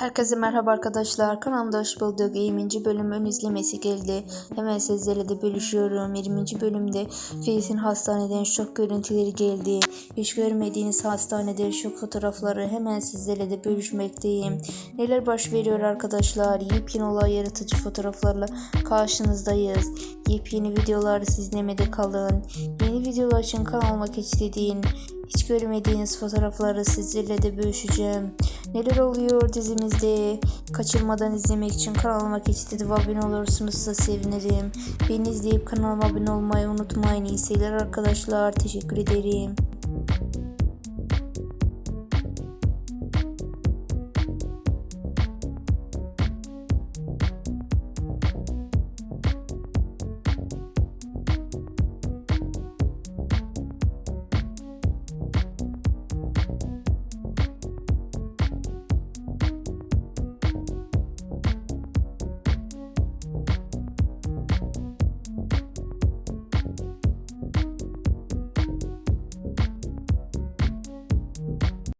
Herkese merhaba arkadaşlar. Kanalımda hoş bulduk. 20. bölüm ön izlemesi geldi. Hemen sizlerle de bölüşüyorum. 20. bölümde Filiz'in hastaneden şok görüntüleri geldi. Hiç görmediğiniz hastanede şok fotoğrafları hemen sizlerle de bölüşmekteyim. Neler baş veriyor arkadaşlar? Yepyeni olay yaratıcı fotoğraflarla karşınızdayız. Yepyeni videoları izlemede kalın. Yeni videolar için kanalıma istediğin hiç görmediğiniz fotoğrafları sizlerle de bölüşeceğim. Neler oluyor dizimizde? Kaçırmadan izlemek için kanalıma ve abone olursunuz da sevinirim. Beni izleyip kanalıma abone olmayı unutmayın. İyi seyirler arkadaşlar. Teşekkür ederim.